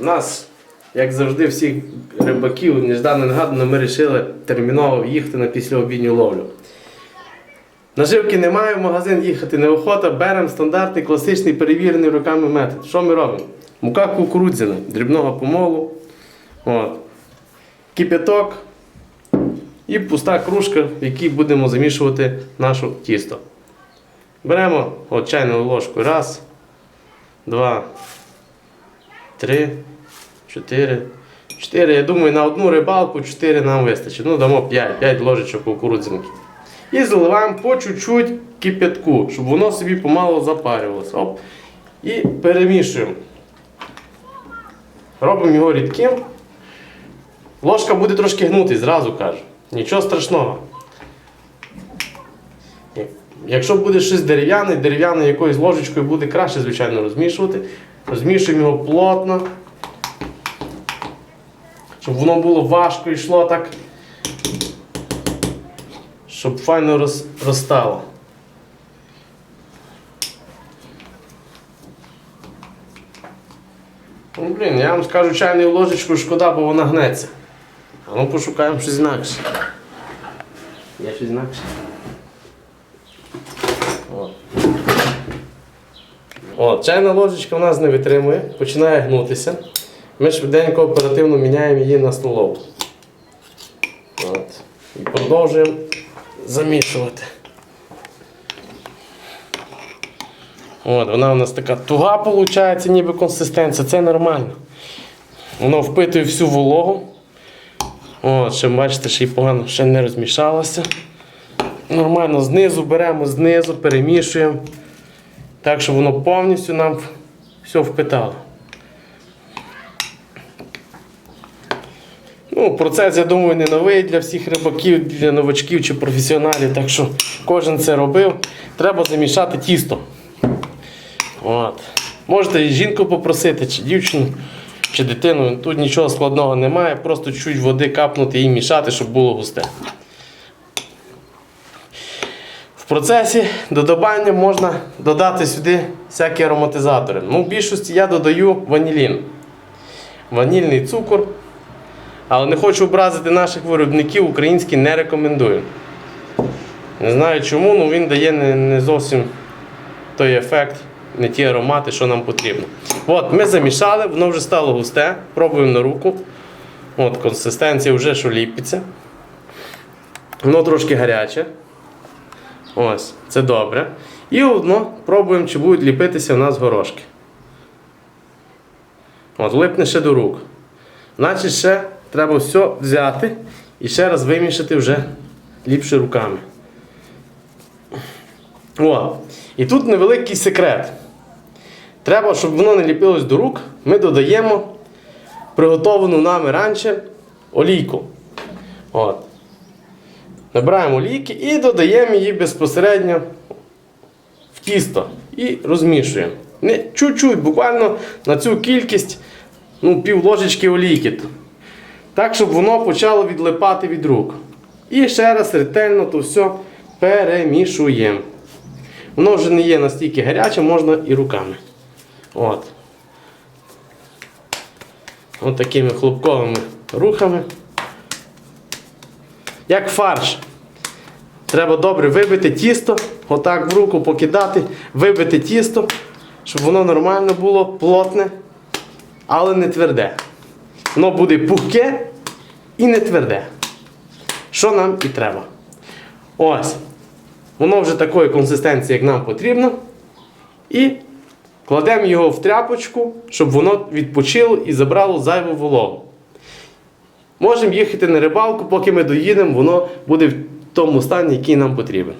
Нас, як завжди, всіх рибаків неждано негадано ми вирішили терміново їхати на післяобідню ловлю. Наживки немає, в магазин їхати неохота, беремо стандартний класичний перевірений руками метод. Що ми робимо? Мука кукурудзяна, дрібного помолу, от. кипяток і пуста кружка, в якій будемо замішувати наше тісто. Беремо от чайну ложку. Раз, два, три, чотири. Чотири, я думаю, на одну рибалку 4 нам вистачить. Ну, дамо 5, 5 ложечок кукурудзинки. І заливаємо по чуть-чуть кипятку, щоб воно собі помало запарювалося. Оп. І перемішуємо. Робимо його рідким. Ложка буде трошки гнутись, зразу кажу. Нічого страшного. Якщо буде щось дерев'яне, дерев'яною якоюсь ложечкою буде краще, звичайно, розмішувати. Розмішуємо його плотно. Щоб воно було важко йшло так. Щоб файно роз, розстало. Ну, блін, я вам скажу чайну ложечку шкода, бо вона гнеться. А ну пошукаємо щось інакше. Є щось інакше. От. От, чайна ложечка у нас не витримує, починає гнутися. Ми швиденько оперативно міняємо її на столову. От. І продовжуємо замішувати. От, вона у нас така туга виходить, ніби консистенція, це нормально. Воно впитує всю вологу. От, ще бачите, ще й погано ще не розмішалося. Нормально знизу беремо, знизу, перемішуємо. Так, щоб воно повністю нам все впитало. Ну, процес, я думаю, не новий для всіх рибаків, для новачків чи професіоналів, так що кожен це робив. Треба замішати тісто. От. Можете і жінку попросити, чи дівчину, чи дитину. Тут нічого складного немає, просто чуть води капнути і мішати, щоб було густе. Процесі додавання можна додати сюди всякі ароматизатори. Ну, в більшості я додаю ванілін. Ванільний цукор. Але не хочу образити наших виробників, український не рекомендую. Не знаю чому, але він дає не, не зовсім той ефект, не ті аромати, що нам потрібно. От, ми замішали, воно вже стало густе. Пробуємо на руку. От, консистенція вже що ліпиться. Воно трошки гаряче. Ось, це добре. І одно пробуємо, чи будуть ліпитися у нас горошки. От, липне ще до рук. Значить, ще треба все взяти і ще раз вимішати вже ліпше руками. О, і тут невеликий секрет. Треба, щоб воно не ліпилось до рук, ми додаємо приготовану нами раніше олійку. От. Набираємо олійки і додаємо її безпосередньо в тісто і розмішуємо. Не чуть-чуть, буквально на цю кількість ну, пів ложечки олійки. Так, щоб воно почало відлипати від рук. І ще раз ретельно то все перемішуємо. Воно вже не є настільки гаряче, можна і руками. От. От такими хлопковими рухами. Як фарш. Треба добре вибити тісто, отак в руку покидати, вибити тісто, щоб воно нормально було, плотне, але не тверде. Воно буде пухке і не тверде. Що нам і треба. Ось. Воно вже такої консистенції, як нам потрібно. І кладемо його в тряпочку, щоб воно відпочило і забрало зайву вологу. Можемо їхати на рибалку, поки ми доїдемо, воно буде тому стані, який нам потрібен.